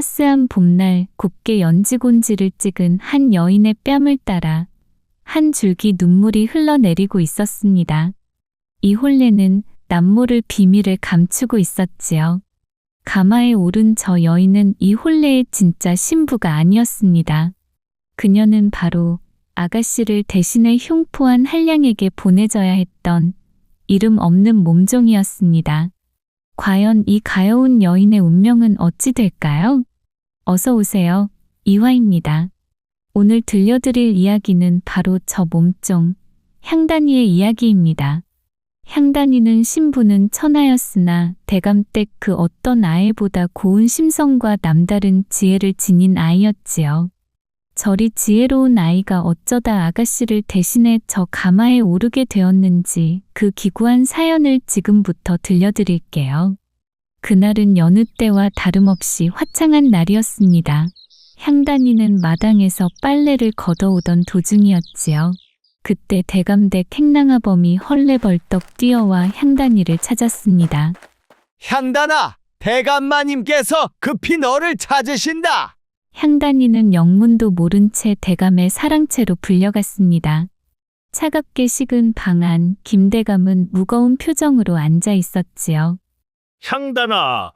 따스한 봄날 곱게 연지곤지를 찍은 한 여인의 뺨을 따라 한 줄기 눈물이 흘러내리고 있었습니다. 이 혼례는 남모를 비밀을 감추고 있었지요. 가마에 오른 저 여인은 이 혼례의 진짜 신부가 아니었습니다. 그녀는 바로 아가씨를 대신해 흉포한 한량에게 보내져야 했던 이름 없는 몸종이었습니다. 과연 이 가여운 여인의 운명은 어찌 될까요? 어서 오세요. 이화입니다. 오늘 들려드릴 이야기는 바로 저 몸종, 향단이의 이야기입니다. 향단이는 신부는 천하였으나 대감댁 그 어떤 아이보다 고운 심성과 남다른 지혜를 지닌 아이였지요. 저리 지혜로운 아이가 어쩌다 아가씨를 대신해 저 가마에 오르게 되었는지 그 기구한 사연을 지금부터 들려드릴게요. 그날은 여느 때와 다름없이 화창한 날이었습니다. 향단이는 마당에서 빨래를 걷어오던 도중이었지요. 그때 대감댁 행랑아범이 헐레벌떡 뛰어와 향단이를 찾았습니다. 향단아, 대감마님께서 급히 너를 찾으신다. 향단이는 영문도 모른 채 대감의 사랑채로 불려갔습니다. 차갑게 식은 방 안 김대감은 무거운 표정으로 앉아 있었지요. 향단아,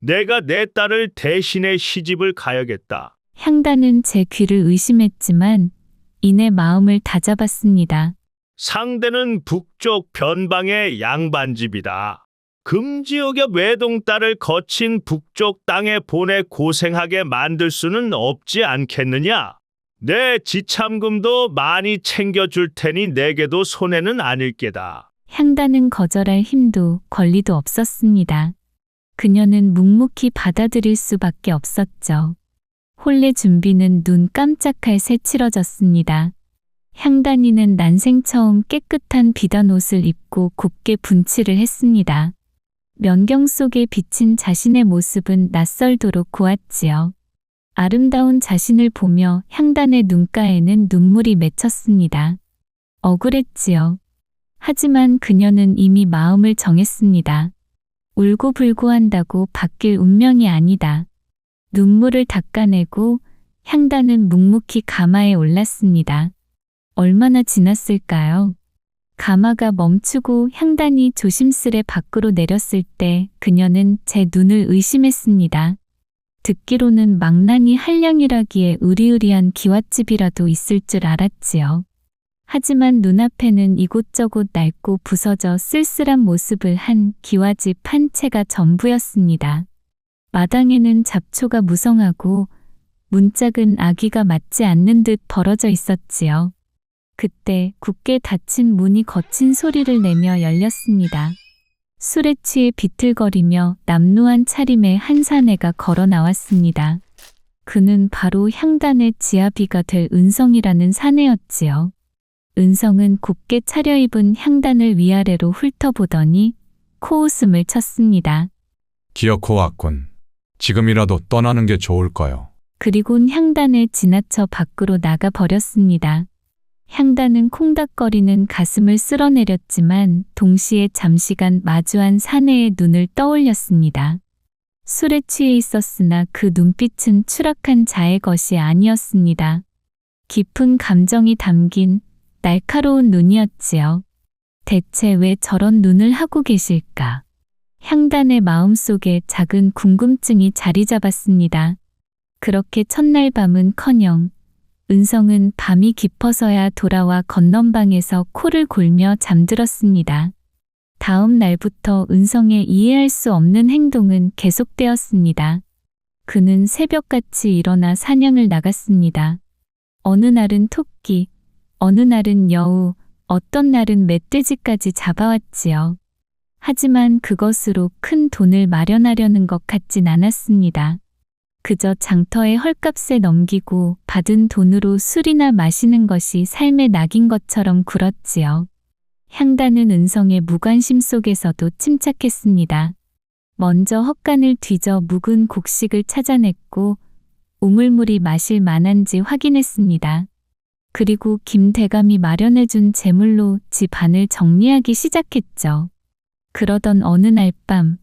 내가 내 딸을 대신해 시집을 가야겠다. 향단은 제 귀를 의심했지만 이내 마음을 다잡았습니다. 상대는 북쪽 변방의 양반집이다. 금지옥의 외동딸을 거친 북쪽 땅에 보내 고생하게 만들 수는 없지 않겠느냐? 내 지참금도 많이 챙겨줄 테니 내게도 손해는 아닐 게다. 향단은 거절할 힘도 권리도 없었습니다. 그녀는 묵묵히 받아들일 수밖에 없었죠. 혼례 준비는 눈 깜짝할 새 치러졌습니다. 향단이는 난생 처음 깨끗한 비단 옷을 입고 곱게 분칠을 했습니다. 면경 속에 비친 자신의 모습은 낯설도록 고왔지요. 아름다운 자신을 보며 향단의 눈가에는 눈물이 맺혔습니다. 억울했지요. 하지만 그녀는 이미 마음을 정했습니다. 울고 불고 한다고 바뀔 운명이 아니다. 눈물을 닦아내고 향단은 묵묵히 가마에 올랐습니다. 얼마나 지났을까요? 가마가 멈추고 향단이 조심스레 밖으로 내렸을 때 그녀는 제 눈을 의심했습니다. 듣기로는 망나니 한량이라기에 의리의리한 기와집이라도 있을 줄 알았지요. 하지만 눈앞에는 이곳저곳 낡고 부서져 쓸쓸한 모습을 한 기와집 한 채가 전부였습니다. 마당에는 잡초가 무성하고 문짝은 아기가 맞지 않는 듯 벌어져 있었지요. 그때 굳게 닫힌 문이 거친 소리를 내며 열렸습니다. 술에 취해 비틀거리며 남루한 차림의 한 사내가 걸어 나왔습니다. 그는 바로 향단의 지아비가 될 은성이라는 사내였지요. 은성은 곱게 차려입은 향단을 위아래로 훑어보더니 코웃음을 쳤습니다. 기어코 왔군. 지금이라도 떠나는 게 좋을 거요. 그리곤 향단을 지나쳐 밖으로 나가 버렸습니다. 향단은 콩닥거리는 가슴을 쓸어내렸지만 동시에 잠시간 마주한 사내의 눈을 떠올렸습니다. 술에 취해 있었으나 그 눈빛은 추락한 자의 것이 아니었습니다. 깊은 감정이 담긴 날카로운 눈이었지요. 대체 왜 저런 눈을 하고 계실까? 향단의 마음속에 작은 궁금증이 자리 잡았습니다. 그렇게 첫날 밤은 커녕 은성은 밤이 깊어서야 돌아와 건넌방에서 코를 골며 잠들었습니다. 다음 날부터 은성의 이해할 수 없는 행동은 계속되었습니다. 그는 새벽같이 일어나 사냥을 나갔습니다. 어느 날은 토끼, 어느 날은 여우, 어떤 날은 멧돼지까지 잡아왔지요. 하지만 그것으로 큰 돈을 마련하려는 것 같진 않았습니다. 그저 장터에 헐값에 넘기고 받은 돈으로 술이나 마시는 것이 삶의 낙인 것처럼 굴었지요. 향단은 은성의 무관심 속에서도 침착했습니다. 먼저 헛간을 뒤져 묵은 곡식을 찾아냈고 우물물이 마실 만한지 확인했습니다. 그리고 김 대감이 마련해준 재물로 집 안을 정리하기 시작했죠. 그러던 어느 날 밤,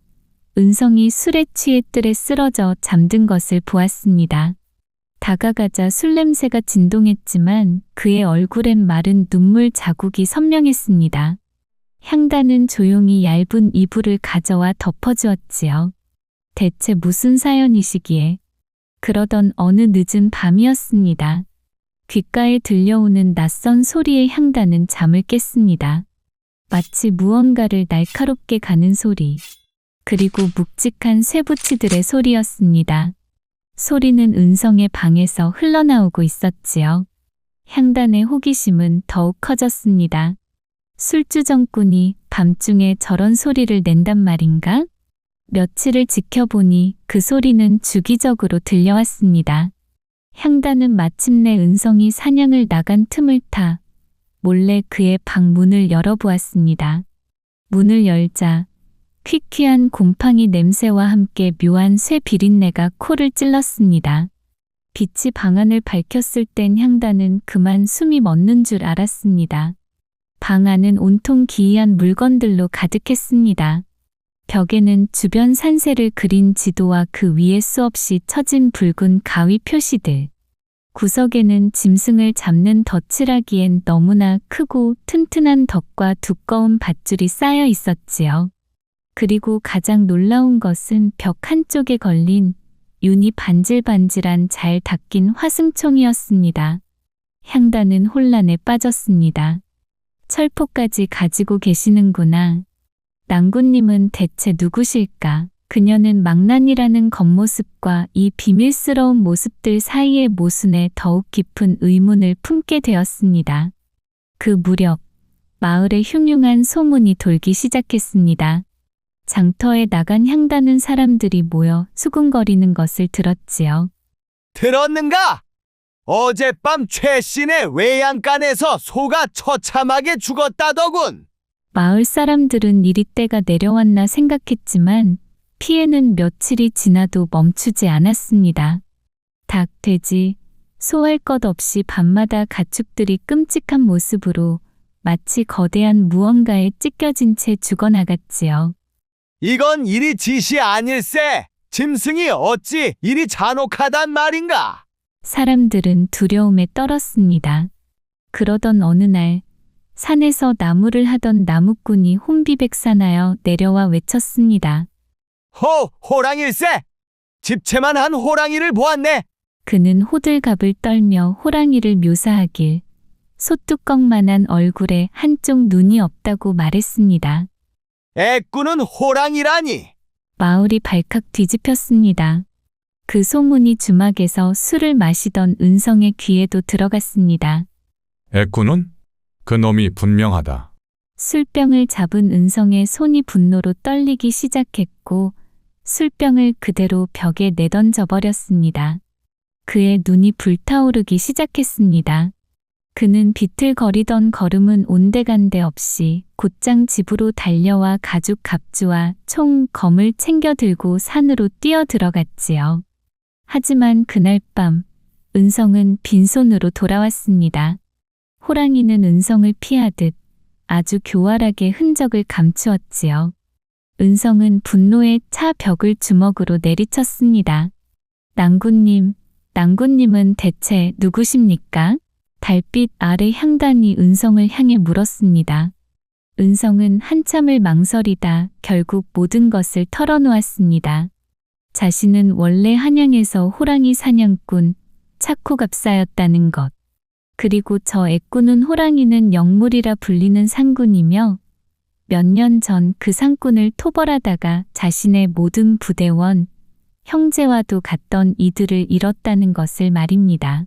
은성이 술에 취해 뜰에 쓰러져 잠든 것을 보았습니다. 다가가자 술 냄새가 진동했지만 그의 얼굴엔 마른 눈물 자국이 선명했습니다. 향단은 조용히 얇은 이불을 가져와 덮어주었지요. 대체 무슨 사연이시기에? 그러던 어느 늦은 밤이었습니다. 귓가에 들려오는 낯선 소리의 향단은 잠을 깼습니다. 마치 무언가를 날카롭게 가는 소리. 그리고 묵직한 쇠붙이들의 소리였습니다. 소리는 은성의 방에서 흘러나오고 있었지요. 향단의 호기심은 더욱 커졌습니다. 술주정꾼이 밤중에 저런 소리를 낸단 말인가? 며칠을 지켜보니 그 소리는 주기적으로 들려왔습니다. 향단은 마침내 은성이 사냥을 나간 틈을 타 몰래 그의 방 문을 열어보았습니다. 문을 열자 퀴퀴한 곰팡이 냄새와 함께 묘한 쇠 비린내가 코를 찔렀습니다. 빛이 방 안을 밝혔을 땐 향단은 그만 숨이 멎는 줄 알았습니다. 방 안은 온통 기이한 물건들로 가득했습니다. 벽에는 주변 산세를 그린 지도와 그 위에 수없이 처진 붉은 가위 표시들. 구석에는 짐승을 잡는 덧칠하기엔 너무나 크고 튼튼한 덕과 두꺼운 밧줄이 쌓여 있었지요. 그리고 가장 놀라운 것은 벽 한쪽에 걸린 윤이 반질반질한 잘 닦인 화승총이었습니다. 향단은 혼란에 빠졌습니다. 철포까지 가지고 계시는구나. 낭군님은 대체 누구실까? 그녀는 망난이라는 겉모습과 이 비밀스러운 모습들 사이의 모순에 더욱 깊은 의문을 품게 되었습니다. 그 무렵, 마을에 흉흉한 소문이 돌기 시작했습니다. 장터에 나간 향다는 사람들이 모여 수군거리는 것을 들었지요. 들었는가? 어젯밤 최 씨네 외양간에서 소가 처참하게 죽었다더군. 마을 사람들은 이리 때가 내려왔나 생각했지만 피해는 며칠이 지나도 멈추지 않았습니다. 닭, 돼지, 소할 것 없이 밤마다 가축들이 끔찍한 모습으로 마치 거대한 무언가에 찢겨진 채 죽어나갔지요. 이건 이리 짓이 아닐세. 짐승이 어찌 이리 잔혹하단 말인가? 사람들은 두려움에 떨었습니다. 그러던 어느 날 산에서 나무를 하던 나무꾼이 혼비백산하여 내려와 외쳤습니다. 호, 호랑일세! 집채만 한 호랑이를 보았네. 그는 호들갑을 떨며 호랑이를 묘사하길 소뚜껑만한 얼굴에 한쪽 눈이 없다고 말했습니다. 애꾸는 호랑이라니. 마을이 발칵 뒤집혔습니다. 그 소문이 주막에서 술을 마시던 은성의 귀에도 들어갔습니다. 애꾸는? 그 놈이 분명하다. 술병을 잡은 은성의 손이 분노로 떨리기 시작했고 술병을 그대로 벽에 내던져 버렸습니다. 그의 눈이 불타오르기 시작했습니다. 그는 비틀거리던 걸음은 온데간데 없이 곧장 집으로 달려와 가죽 갑주와 총 검을 챙겨 들고 산으로 뛰어 들어갔지요. 하지만 그날 밤 은성은 빈손으로 돌아왔습니다. 호랑이는 은성을 피하듯 아주 교활하게 흔적을 감추었지요. 은성은 분노에 차 벽을 주먹으로 내리쳤습니다. 낭군님, 낭군님은 대체 누구십니까? 달빛 아래 향단이 은성을 향해 물었습니다. 은성은 한참을 망설이다 결국 모든 것을 털어놓았습니다. 자신은 원래 한양에서 호랑이 사냥꾼, 차코갑사였다는 것. 그리고 저 애꾸는 호랑이는 영물이라 불리는 상군이며 몇 년 전 그 상군을 토벌하다가 자신의 모든 부대원, 형제와도 갔던 이들을 잃었다는 것을 말입니다.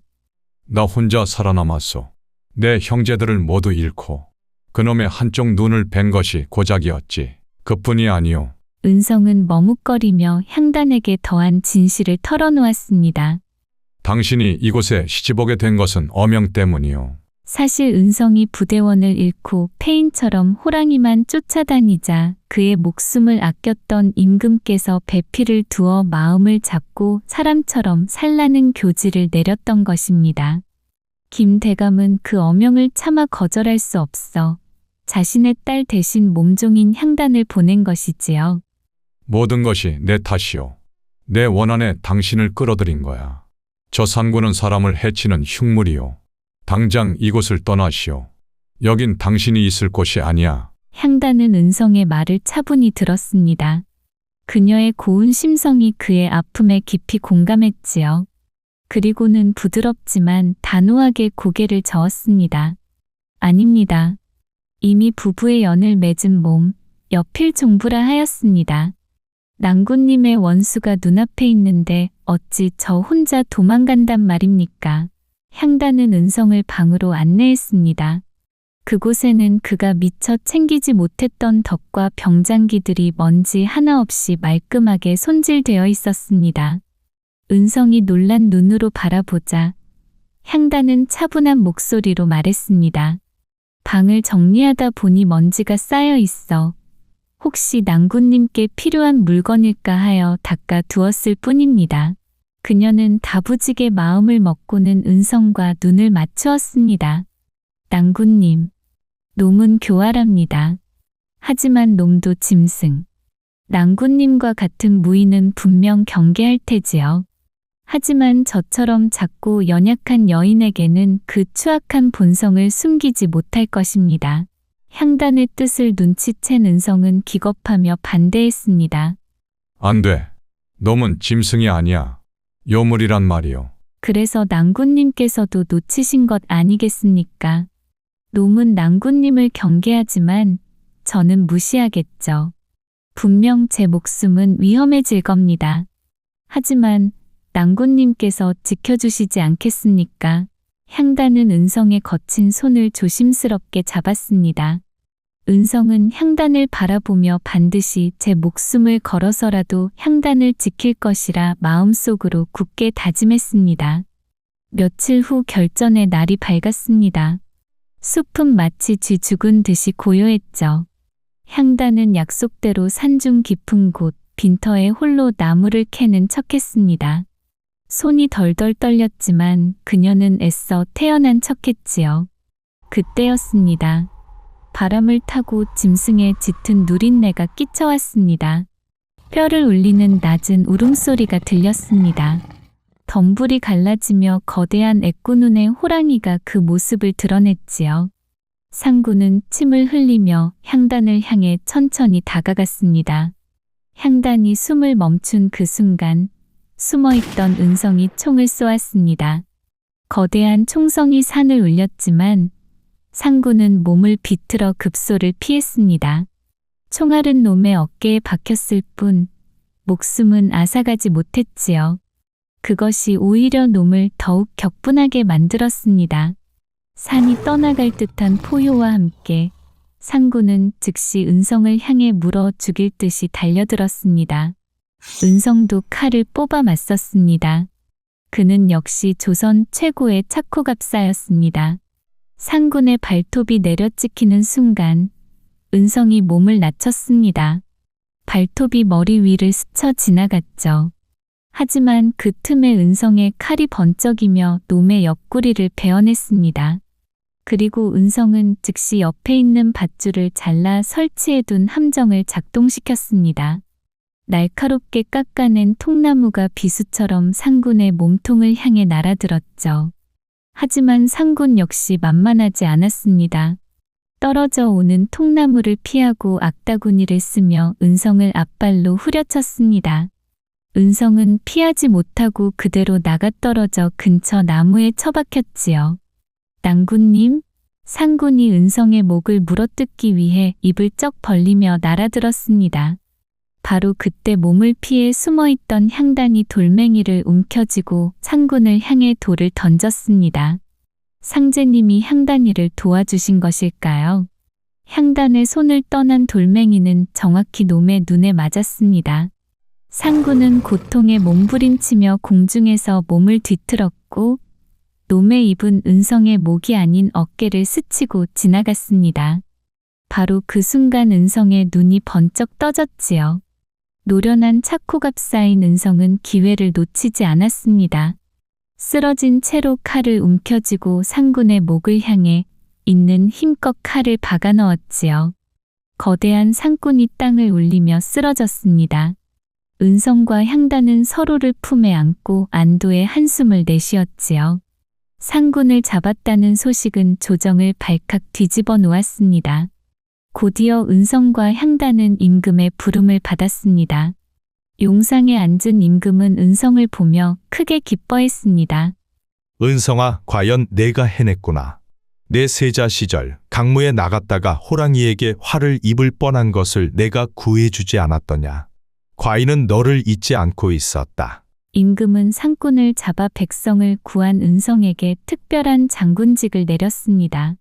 나 혼자 살아남았소. 내 형제들을 모두 잃고 그놈의 한쪽 눈을 벤 것이 고작이었지. 그뿐이 아니오. 은성은 머뭇거리며 향단에게 더한 진실을 털어놓았습니다. 당신이 이곳에 시집오게 된 것은 어명 때문이오. 사실 은성이 부대원을 잃고 폐인처럼 호랑이만 쫓아다니자 그의 목숨을 아꼈던 임금께서 배피를 두어 마음을 잡고 사람처럼 살라는 교지를 내렸던 것입니다. 김 대감은 그 어명을 차마 거절할 수 없어 자신의 딸 대신 몸종인 향단을 보낸 것이지요. 모든 것이 내 탓이오. 내 원한에 당신을 끌어들인 거야. 저 상구는 사람을 해치는 흉물이오. 당장 이곳을 떠나시오. 여긴 당신이 있을 곳이 아니야. 향단은 은성의 말을 차분히 들었습니다. 그녀의 고운 심성이 그의 아픔에 깊이 공감했지요. 그리고는 부드럽지만 단호하게 고개를 저었습니다. 아닙니다. 이미 부부의 연을 맺은 몸, 여필 종부라 하였습니다. 낭군님의 원수가 눈앞에 있는데 어찌 저 혼자 도망간단 말입니까? 향단은 은성을 방으로 안내했습니다. 그곳에는 그가 미처 챙기지 못했던 덕과 병장기들이 먼지 하나 없이 말끔하게 손질되어 있었습니다. 은성이 놀란 눈으로 바라보자 향단은 차분한 목소리로 말했습니다. 방을 정리하다 보니 먼지가 쌓여 있어 혹시 낭군님께 필요한 물건일까 하여 닦아 두었을 뿐입니다. 그녀는 다부지게 마음을 먹고는 은성과 눈을 맞추었습니다. 낭군님, 놈은 교활합니다. 하지만 놈도 짐승. 낭군님과 같은 무인은 분명 경계할 테지요. 하지만 저처럼 작고 연약한 여인에게는 그 추악한 본성을 숨기지 못할 것입니다. 향단의 뜻을 눈치챈 은성은 기겁하며 반대했습니다. 안 돼. 놈은 짐승이 아니야. 요물이란 말이오. 그래서 낭군님께서도 놓치신 것 아니겠습니까? 놈은 낭군님을 경계하지만 저는 무시하겠죠. 분명 제 목숨은 위험해질 겁니다. 하지만 낭군님께서 지켜주시지 않겠습니까? 향단은 은성의 거친 손을 조심스럽게 잡았습니다. 은성은 향단을 바라보며 반드시 제 목숨을 걸어서라도 향단을 지킬 것이라 마음속으로 굳게 다짐했습니다. 며칠 후 결전의 날이 밝았습니다. 숲은 마치 쥐 죽은 듯이 고요했죠. 향단은 약속대로 산중 깊은 곳 빈터에 홀로 나무를 캐는 척했습니다. 손이 덜덜 떨렸지만 그녀는 애써 태어난 척했지요. 그때였습니다. 바람을 타고 짐승의 짙은 누린내가 끼쳐왔습니다. 뼈를 울리는 낮은 울음소리가 들렸습니다. 덤불이 갈라지며 거대한 애꾸눈의 호랑이가 그 모습을 드러냈지요. 상구는 침을 흘리며 향단을 향해 천천히 다가갔습니다. 향단이 숨을 멈춘 그 순간 숨어있던 은성이 총을 쏘았습니다. 거대한 총성이 산을 울렸지만 상구는 몸을 비틀어 급소를 피했습니다. 총알은 놈의 어깨에 박혔을 뿐 목숨은 앗아가지 못했지요. 그것이 오히려 놈을 더욱 격분하게 만들었습니다. 산이 떠나갈 듯한 포효와 함께 상구는 즉시 은성을 향해 물어 죽일 듯이 달려들었습니다. 은성도 칼을 뽑아 맞섰습니다. 그는 역시 조선 최고의 차코갑사였습니다. 상군의 발톱이 내려찍히는 순간 은성이 몸을 낮췄습니다. 발톱이 머리 위를 스쳐 지나갔죠. 하지만 그 틈에 은성의 칼이 번쩍이며 놈의 옆구리를 베어냈습니다. 그리고 은성은 즉시 옆에 있는 밧줄을 잘라 설치해둔 함정을 작동시켰습니다. 날카롭게 깎아낸 통나무가 비수처럼 상군의 몸통을 향해 날아들었죠. 하지만 상군 역시 만만하지 않았습니다. 떨어져 오는 통나무를 피하고 악다구니를 쓰며 은성을 앞발로 후려쳤습니다. 은성은 피하지 못하고 그대로 나가떨어져 근처 나무에 처박혔지요. 낭군님, 상군이 은성의 목을 물어뜯기 위해 입을 쩍 벌리며 날아들었습니다. 바로 그때 몸을 피해 숨어있던 향단이 돌멩이를 움켜쥐고 상군을 향해 돌을 던졌습니다. 상제님이 향단이를 도와주신 것일까요? 향단의 손을 떠난 돌멩이는 정확히 놈의 눈에 맞았습니다. 상군은 고통에 몸부림치며 공중에서 몸을 뒤틀었고 놈의 입은 은성의 목이 아닌 어깨를 스치고 지나갔습니다. 바로 그 순간 은성의 눈이 번쩍 떠졌지요. 노련한 차코갑 쌓인 은성은 기회를 놓치지 않았습니다. 쓰러진 채로 칼을 움켜쥐고 상군의 목을 향해 있는 힘껏 칼을 박아 넣었지요. 거대한 상꾼이 땅을 울리며 쓰러졌습니다. 은성과 향단은 서로를 품에 안고 안도의 한숨을 내쉬었지요. 상군을 잡았다는 소식은 조정을 발칵 뒤집어 놓았습니다. 곧이어 은성과 향단은 임금의 부름을 받았습니다. 용상에 앉은 임금은 은성을 보며 크게 기뻐했습니다. 은성아, 과연 내가 해냈구나. 내 세자 시절 강무에 나갔다가 호랑이에게 화를 입을 뻔한 것을 내가 구해주지 않았더냐. 과인은 너를 잊지 않고 있었다. 임금은 상꾼을 잡아 백성을 구한 은성에게 특별한 장군직을 내렸습니다.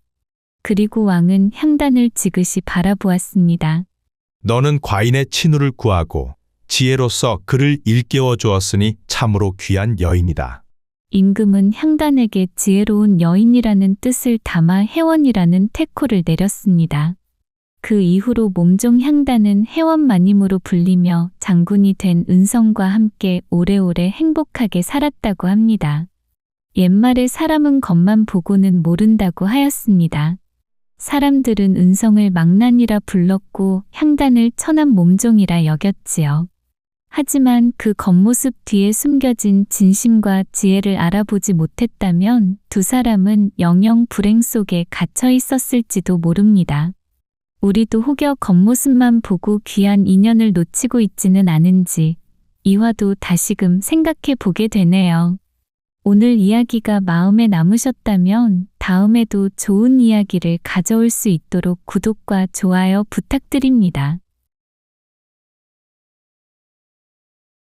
그리고 왕은 향단을 지그시 바라보았습니다. 너는 과인의 친우를 구하고 지혜로서 그를 일깨워 주었으니 참으로 귀한 여인이다. 임금은 향단에게 지혜로운 여인이라는 뜻을 담아 혜원이라는 태코를 내렸습니다. 그 이후로 몸종 향단은 혜원마님으로 불리며 장군이 된 은성과 함께 오래오래 행복하게 살았다고 합니다. 옛말에 사람은 겉만 보고는 모른다고 하였습니다. 사람들은 은성을 망난이라 불렀고 향단을 천한 몸종이라 여겼지요. 하지만 그 겉모습 뒤에 숨겨진 진심과 지혜를 알아보지 못했다면 두 사람은 영영 불행 속에 갇혀 있었을지도 모릅니다. 우리도 혹여 겉모습만 보고 귀한 인연을 놓치고 있지는 않은지 이화도 다시금 생각해 보게 되네요. 오늘 이야기가 마음에 남으셨다면 다음에도 좋은 이야기를 가져올 수 있도록 구독과 좋아요 부탁드립니다.